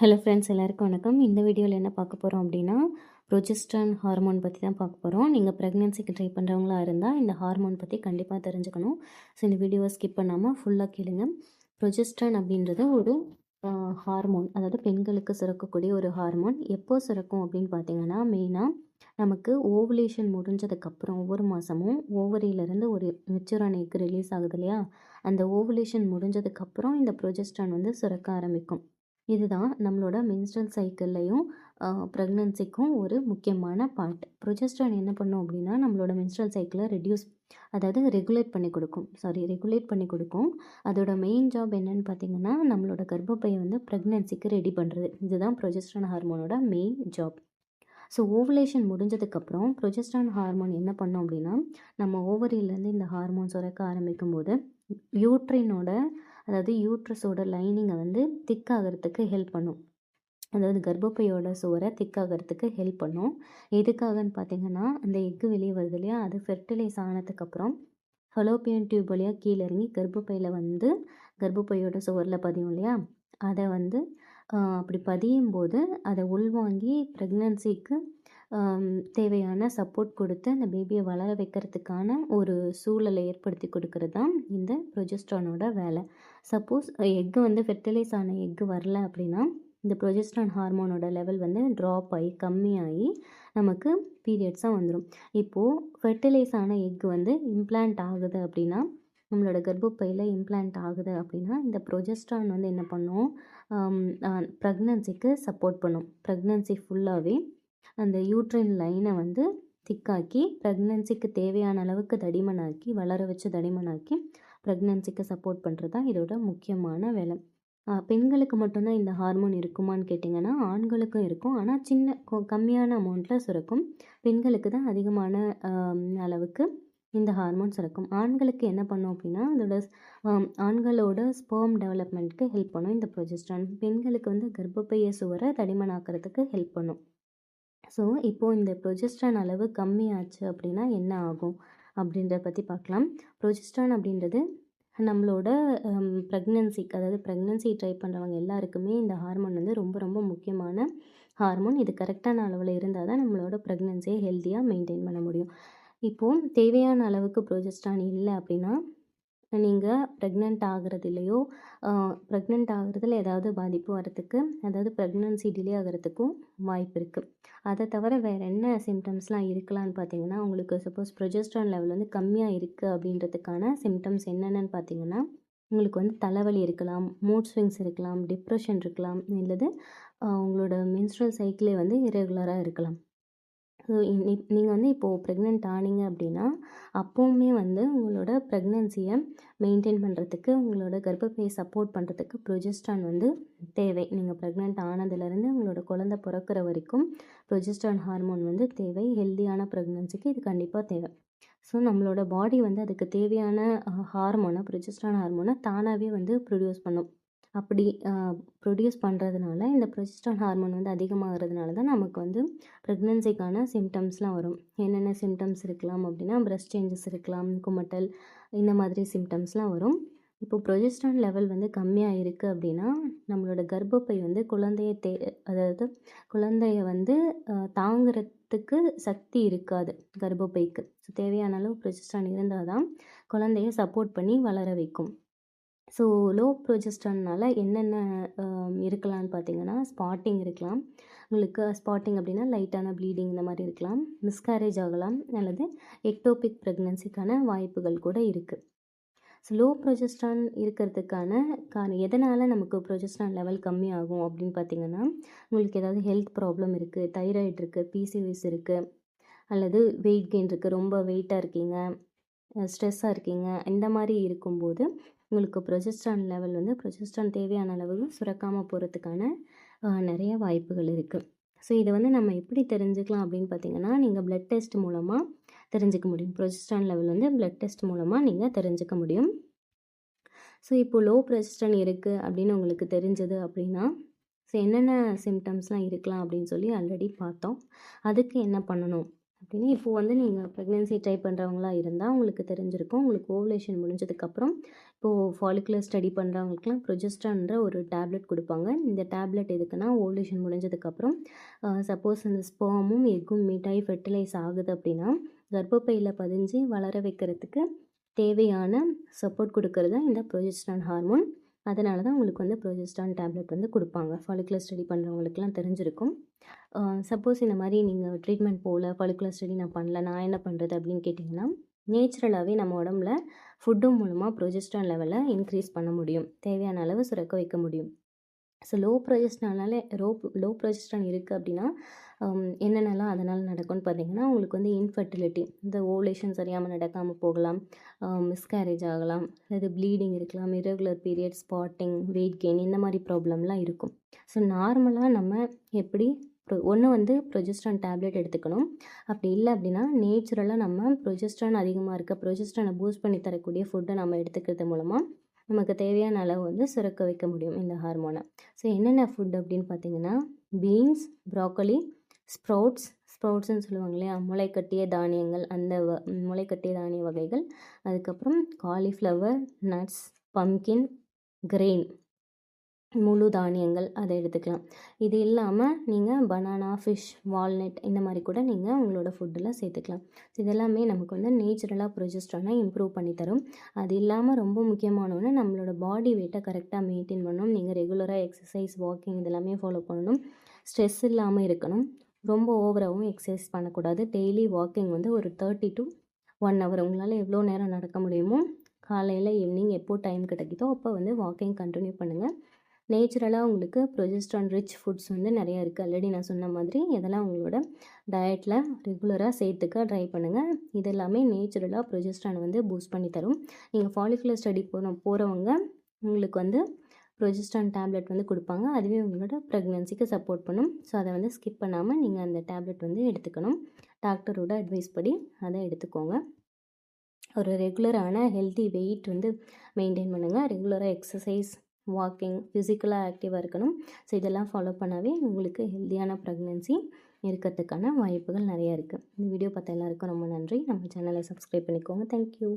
Hello friends எல்லாருக்கும் வணக்கம். இந்த வீடியோவில் என்ன பார்க்க போகிறோம் அப்படின்னா ப்ரொஜெஸ்ட்ரான் ஹார்மோன் பற்றி தான் பார்க்க போகிறோம் நீங்கள் ப்ரெக்னென்சிக்கு ட்ரை பண்ணுறவங்களா இருந்தால் இந்த ஹார்மோன் பற்றி கண்டிப்பாக தெரிஞ்சுக்கணும். ஸோ இந்த வீடியோவை ஸ்கிப் பண்ணாமல் ஃபுல்லாக கேளுங்க. ப்ரொஜெஸ்ட்ரான் அப்படின்றது ஒரு ஹார்மோன் அதாவது பெண்களுக்கு சுரக்கக்கூடிய ஒரு ஹார்மோன் எப்போ சுரக்கும் அப்படின்னு பார்த்தீங்கன்னா மெயினாக நமக்கு ஓவலேஷன் முடிஞ்சதுக்கப்புறம் ஒவ்வொரு மாதமும் ஓவரியிலேருந்து ஒரு மெச்சூரான எக் ரிலீஸ் ஆகுது இல்லையா? அந்த ஓவலேஷன் முடிஞ்சதுக்கப்புறம் இந்த ப்ரொஜெஸ்ட்ரான் வந்து சுரக்க ஆரம்பிக்கும். இதுதான் நம்மளோட மென்ஸ்ட்ரல் சைக்கிள்லையும் ப்ரெக்னன்சிக்கும் ஒரு முக்கியமான பார்ட் ப்ரொஜெஸ்ட்ரான் என்ன பண்ணும் அப்படின்னா நம்மளோட மென்ஸ்ட்ரல் சைக்கிளை ரெடியூஸ் அதாவது ரெகுலேட் பண்ணி கொடுக்கும். சாரி ரெகுலேட் பண்ணி கொடுக்கும். அதோட மெயின் ஜாப் என்னன்னு பார்த்தீங்கன்னா நம்மளோட கர்ப்பப்பையை வந்து ப்ரெக்னன்சிக்கு ரெடி பண்ணுறது இதுதான் ப்ரொஜெஸ்ட்ரான் ஹார்மோனோட மெயின் ஜாப் ஸோ ஓவலேஷன் முடிஞ்சதுக்கப்புறம் ப்ரொஜெஸ்ட்ரான் ஹார்மோன் என்ன பண்ணோம் அப்படின்னா நம்ம ஓவரியிலேருந்து இந்த ஹார்மோன் சுரக்க ஆரம்பிக்கும் போது யூட்ரினோட அதாவது யூட்ரஸோட லைனிங்கை வந்து திக்காகிறதுக்கு ஹெல்ப் பண்ணும். அதாவது கர்ப்பப்பையோட சுவரை திக்காகிறதுக்கு ஹெல்ப் பண்ணும். எதுக்காகன்னு பார்த்தீங்கன்னா அந்த எக்கு வெளியே வருது இல்லையா அது ஃபெர்டிலைஸ் ஆனதுக்கப்புறம் ஹலோபியன் டியூப் வழியாக கீழே இறங்கி கர்ப்பப்பையில் வந்து கர்ப்பப்பையோட சுவரில் பதியும் இல்லையா அதை வந்து அப்படி பதியும் போது அதை உள்வாங்கி ப்ரெக்னன்சிக்கு தேவையான சப்போர்ட் கொடுத்து அந்த பேபியை வளர வைக்கிறதுக்கான ஒரு சூழலை ஏற்படுத்தி கொடுக்கறது தான் இந்த ப்ரொஜெஸ்ட்ரானோட வேலை. சப்போஸ் எக்கு வந்து ஃபெர்டிலைஸ் ஆன எக்கு வரல அப்படின்னா இந்த ப்ரொஜெஸ்ட்ரான் ஹார்மோனோட லெவல் வந்து ட்ராப் ஆகி கம்மியாகி நமக்கு பீரியட்ஸாக வந்துடும் இப்போது ஃபெர்டிலைஸ் ஆன எக்கு வந்து இம்ப்ளான்ட் ஆகுது அப்படின்னா நம்மளோட கர்ப்பப்பையில் இம்ப்ளான்ட் ஆகுது அப்படின்னா இந்த ப்ரொஜெஸ்ட்ரான் வந்து என்ன பண்ணும்? ப்ரெக்னன்சிக்கு சப்போர்ட் பண்ணும். ப்ரெக்னன்சி ஃபுல்லாகவே அந்த யூட்ரைன் லைனை வந்து திக்காக்கி ப்ரெக்னென்சிக்கு தேவையான அளவுக்கு தடிமனாக்கி வளர வச்சு தடிமனாக்கி ப்ரெக்னென்சிக்கு சப்போர்ட் பண்ணுறது தான் இதோட முக்கியமான வேலை. பெண்களுக்கு மட்டும்தான் இந்த ஹார்மோன் இருக்குமான்னு கேட்டிங்கன்னா ஆண்களுக்கும் இருக்கும். ஆனால் சின்ன கம்மியான அமௌண்ட்டில் சுரக்கும். பெண்களுக்கு தான் அதிகமான அளவுக்கு இந்த ஹார்மோன் சுரக்கும். ஆண்களுக்கு என்ன பண்ணும் அப்படின்னா அதோட ஆண்களோட ஸ்பேம் டெவலப்மெண்ட்க்கு ஹெல்ப் பண்ணும். இந்த ப்ரொஜெஸ்ட்ரான் பெண்களுக்கு வந்து கர்ப்பப்பைய சுவரை தடிமனாக்கிறதுக்கு ஹெல்ப் பண்ணும். ஸோ இப்போது இந்த ப்ரொஜெஸ்ட்ரான் அளவு கம்மியாச்சு அப்படின்னா என்ன ஆகும்? அப்படின்றத பற்றி பார்க்கலாம். ப்ரொஜெஸ்ட்ரான் அப்படின்றது நம்மளோட ப்ரெக்னென்சிக்கு அதாவது ப்ரெக்னென்சி ட்ரை பண்ணுறவங்க எல்லாருக்குமே இந்த ஹார்மோன் வந்து ரொம்ப ரொம்ப முக்கியமான ஹார்மோன் இது கரெக்டான அளவில் இருந்தால் தான் நம்மளோட ப்ரெக்னென்சியை ஹெல்த்தியாக மெயின்டைன் பண்ண முடியும். இப்போது தேவையான அளவுக்கு ப்ரொஜெஸ்ட்ரான் இல்லை அப்படின்னா நீங்கள் ப்ரெக்னென்ட் ஆகிறதுலையோ ப்ரெக்னென்ட் ஆகிறதுல ஏதாவது பாதிப்பு வரத்துக்கு அதாவது ப்ரெக்னன்சி டிலே ஆகிறதுக்கும் வாய்ப்பு இருக்குது அதை தவிர வேறு என்ன சிம்டம்ஸ்லாம் இருக்கலான்னு பார்த்தீங்கன்னா உங்களுக்கு சப்போஸ் ப்ரொஜெஸ்ட்ரான் லெவல் வந்து கம்மியாக இருக்குது அப்படின்றதுக்கான சிம்டம்ஸ் என்னென்னு பார்த்தீங்கன்னா உங்களுக்கு வந்து தலைவலி இருக்கலாம் மூட் ஸ்விங்ஸ் இருக்கலாம் டிப்ரெஷன் இருக்கலாம் இல்லது உங்களோட மென்ஸ்ட்ரல் சைக்கிளே வந்து இரெகுலராக இருக்கலாம். ஸோ நீங்கள் வந்து இப்போது ப்ரெக்னென்ட் ஆனீங்க அப்படின்னா அப்போவுமே வந்து உங்களோட ப்ரெக்னென்சியை மெயின்டைன் பண்ணுறதுக்கு உங்களோட கர்ப்பப்பையை சப்போர்ட் பண்ணுறதுக்கு ப்ரொஜெஸ்ட்ரான் வந்து தேவை. நீங்கள் ப்ரெக்னென்ட் ஆனதுலேருந்து உங்களோட குழந்த பிறக்கிற வரைக்கும் ப்ரொஜெஸ்ட்ரான் ஹார்மோன் வந்து தேவை. ஹெல்த்தியான ப்ரெக்னென்சிக்கு இது கண்டிப்பாக தேவை. ஸோ நம்மளோட பாடி வந்து அதுக்கு தேவையான ஹார்மோனை ப்ரொஜெஸ்ட்ரான் ஹார்மோனை தானாகவே வந்து ப்ரொடியூஸ் பண்ணும். அப்படி ப்ரொடியூஸ் பண்ணுறதுனால இந்த ப்ரொஜெஸ்ட்ரான் ஹார்மோன் வந்து அதிகமாகிறதுனால தான் நமக்கு வந்து ப்ரெக்னென்சிக்கான சிம்டம்ஸ்லாம் வரும். என்னென்ன சிம்டம்ஸ் இருக்கலாம் அப்படின்னா ப்ரெஸ்ட் சேஞ்சஸ் இருக்கலாம் குமட்டல் இந்த மாதிரி சிம்டம்ஸ்லாம் வரும். இப்போ ப்ரொஜெஸ்ட்ரான் லெவல் வந்து கம்மியாக இருக்குது அப்படின்னா நம்மளோட கர்ப்பப்பை வந்து குழந்தைய தே அதாவது குழந்தைய வந்து தாங்கிறதுக்கு சக்தி இருக்காது கர்ப்பப்பைக்கு. ஸோ தேவையான அளவு ப்ரொஜெஸ்ட்ரான் இருந்தால் தான் குழந்தைய சப்போர்ட் பண்ணி வளர வைக்கும். ஸோ லோ ப்ரொஜெஸ்ட்ரானால் என்னென்ன இருக்கலாம்னு பார்த்தீங்கன்னா ஸ்பாட்டிங் இருக்கலாம். உங்களுக்கு ஸ்பாட்டிங் அப்படின்னா லைட்டான ப்ளீடிங் இந்த மாதிரி இருக்கலாம். மிஸ்கேரேஜ் ஆகலாம் அல்லது எக்டோபிக் ப்ரெக்னன்சிக்கான வாய்ப்புகள் கூட இருக்குது ஸோ லோ ப்ரொஜெஸ்ட்ரான் இருக்கிறதுக்கான காரணம் எதனால் நமக்கு ப்ரொஜெஸ்ட்ரான் லெவல் கம்மி ஆகும் அப்படின்னு பார்த்தீங்கன்னா உங்களுக்கு ஏதாவது ஹெல்த் ப்ராப்ளம் இருக்குது தைராய்டு இருக்குது பிசிஓஎஸ் இருக்குது அல்லது வெயிட் கெயின் இருக்குது ரொம்ப வெயிட்டாக இருக்கீங்க ஸ்ட்ரெஸ்ஸாக இருக்கீங்க இந்த மாதிரி இருக்கும்போது உங்களுக்கு ப்ரொஜெஸ்ட்ரான் லெவல் வந்து ப்ரொஜெஸ்ட்ரான் தேவையான அளவுக்கு சுரக்காமல் போகிறதுக்கான நிறைய வாய்ப்புகள் இருக்குது ஸோ இதை வந்து நம்ம எப்படி தெரிஞ்சுக்கலாம் அப்படின்னு பார்த்தீங்கன்னா நீங்கள் ப்ளட் டெஸ்ட் மூலமாக தெரிஞ்சுக்க முடியும். ப்ரொஜெஸ்ட்ரான் லெவல் வந்து ப்ளட் டெஸ்ட் மூலமாக நீங்கள் தெரிஞ்சுக்க முடியும். ஸோ இப்போது லோ ப்ரொஜெஸ்ட்ரான் இருக்குது அப்படின்னு உங்களுக்கு தெரிஞ்சது அப்படின்னா ஸோ என்னென்ன சிம்டம்ஸ்லாம் இருக்கலாம் அப்படின்னு சொல்லி ஆல்ரெடி பார்த்தோம். அதுக்கு என்ன பண்ணணும்? அப்படின்னு இப்போது வந்து நீங்கள் ப்ரெக்னென்சி ட்ரை பண்ணுறவங்களா இருந்தால் உங்களுக்கு தெரிஞ்சிருக்கும். உங்களுக்கு ஓவலேஷன் முடிஞ்சதுக்கப்புறம் இப்போது ஃபாலிகுலர் ஸ்டடி பண்ணுறவங்களுக்குலாம் ப்ரொஜெஸ்ட்ரான்ற ஒரு டேப்லெட் கொடுப்பாங்க. இந்த டேப்லெட் எதுக்குன்னா ஓவலேஷன் முடிஞ்சதுக்கப்புறம் சப்போஸ் அந்த ஸ்பேமும் எக்கும் மீட் ஆகி ஃபெர்டிலைஸ் ஆகுது அப்படின்னா கர்ப்பப்பையில் பதிஞ்சு வளர வைக்கிறதுக்கு தேவையான சப்போர்ட் கொடுக்கறது தான் இந்த ப்ரொஜெஸ்ட்ரான் ஹார்மோன் அதனால தான் உங்களுக்கு வந்து ப்ரொஜெஸ்ட்ரான் டேப்லெட் வந்து கொடுப்பாங்க. ஃபாலிகுலர் ஸ்டடி பண்ணுறவங்களுக்குலாம் தெரிஞ்சிருக்கும். சப்போஸ் இந்த மாதிரி நீங்கள் ட்ரீட்மெண்ட் போகல ஃபாலிகுலர் ஸ்டடி நான் பண்ணல நான் என்ன பண்ணுறது அப்படின்னு கேட்டிங்கன்னா நேச்சுரலாகவே நம்ம உடம்புல ஃபுட்டு மூலமாக ப்ரொஜெஸ்ட்ரான் லெவலை இன்க்ரீஸ் பண்ண முடியும். தேவையான அளவு சுரக்க வைக்க முடியும். ஸோ லோ ப்ரொஜெஸ்ட்ரானால ரோ லோ ப்ரொஜெஸ்ட்ரான் இருக்குது அப்படின்னா என்னென்னலாம் அதனால் பார்த்திங்கன்னா உங்களுக்கு வந்து இன்ஃபர்டிலிட்டி இந்த ஓவலேஷன் சரியாமல் நடக்காமல் போகலாம். மிஸ்கேரேஜ் ஆகலாம். அது ப்ளீடிங் இருக்கலாம். Irregular period spotting weight gain இந்த மாதிரி ப்ராப்ளம்லாம் இருக்கும். ஸோ நார்மலாக நம்ம எப்படி ஒன்று வந்து ப்ரொஜெஸ்ட்ரான் டேப்லெட் எடுத்துக்கணும். அப்படி இல்லை அப்படின்னா நேச்சுரலாக நம்ம ப்ரொஜெஸ்ட்ரான் அதிகமாக இருக்க ப்ரொஜெஸ்ட்ரானை பூஸ்ட் பண்ணி தரக்கூடிய ஃபுட்டை நம்ம எடுத்துக்கிறது மூலமாக நமக்கு தேவையான அளவு வந்து சுரக்க வைக்க முடியும் இந்த ஹார்மோனை ஸோ என்னென்ன ஃபுட் அப்படின்னு பார்த்தீங்கன்னா பீன்ஸ் ப்ராக்கலி ஸ்ப்ரவுட்ஸ் ஸ்ப்ரவுட்ஸ்னு சொல்லுவாங்க இல்லையா? முளைக்கட்டிய தானியங்கள் அந்த வ முளைக்கட்டிய தானிய வகைகள். அதுக்கப்புறம் காலிஃப்ளவர் நட்ஸ் பம்கின் கிரெயின் முழு தானியங்கள் அதை எடுத்துக்கலாம். இது இல்லாமல் நீங்கள் பனானா ஃபிஷ் வால்நட் இந்த மாதிரி கூட நீங்கள் உங்களோட ஃபுட்டில் சேர்த்துக்கலாம். ஸோ இதெல்லாமே நமக்கு வந்து நேச்சுரலாக ப்ரொஜெஸ்ட்ரானை இம்ப்ரூவ் பண்ணித்தரும் அது இல்லாமல் ரொம்ப முக்கியமான ஒன்று நம்மளோட பாடி வெயிட்டை கரெக்டாக மெயின்டைன் பண்ணணும். நீங்கள் ரெகுலராக எக்ஸசைஸ் வாக்கிங் இதெல்லாமே ஃபாலோ பண்ணணும். ஸ்ட்ரெஸ் இல்லாமல் இருக்கணும். ரொம்ப ஓவராகவும் எக்ஸசைஸ் பண்ணக்கூடாது. டெய்லி வாக்கிங் வந்து ஒரு தேர்ட்டி டு ஒன் ஹவர் உங்களால் எவ்வளோ நேரம் நடக்க முடியுமோ காலையில் ஈவினிங் எப்போ டைம் கிடைக்குதோ அப்போ வந்து வாக்கிங் கண்டினியூ பண்ணுங்கள் நேச்சுரலாக உங்களுக்கு ப்ரொஜெஸ்ட்ரான் ரிச் ஃபுட்ஸ் வந்து நிறையா இருக்குது ஆல்ரெடி நான் சொன்ன மாதிரி இதெல்லாம் உங்களோட டயட்டில் ரெகுலராக சேர்த்துக்க ட்ரை பண்ணுங்கள் இது எல்லாமே நேச்சுரலாக ப்ரொஜெஸ்ட்ரான் வந்து பூஸ்ட் பண்ணி தரும். நீங்கள் ஃபாலிகுலர் ஸ்டடி போன போகிறவங்க உங்களுக்கு வந்து ப்ரொஜிஸ்டான் டேப்லெட் வந்து கொடுப்பாங்க. அதுவே உங்களோட ப்ரெக்னென்சிக்கு சப்போர்ட் பண்ணும். ஸோ அதை வந்து ஸ்கிப் பண்ணாமல் நீங்கள் அந்த டேப்லெட் வந்து எடுத்துக்கணும். டாக்டரோட அட்வைஸ் படி அதை எடுத்துக்கோங்க. ஒரு ரெகுலரான ஹெல்த்தி வெயிட் வந்து மெயின்டைன் பண்ணுங்கள் ரெகுலராக எக்ஸசைஸ் வாக்கிங் ஃபிசிக்கலாக ஆக்டிவாக இருக்கணும். ஸோ இதெல்லாம் ஃபாலோ பண்ணாவே உங்களுக்கு ஹெல்த்தியான ப்ரெக்னென்சி இருக்கிறதுக்கான வாய்ப்புகள் நிறையா இருக்குது இந்த வீடியோ பார்த்த எல்லாருக்கும் ரொம்ப நன்றி. நம்ம சேனலை சப்ஸ்கிரைப் பண்ணிக்கோங்க. தேங்க்யூ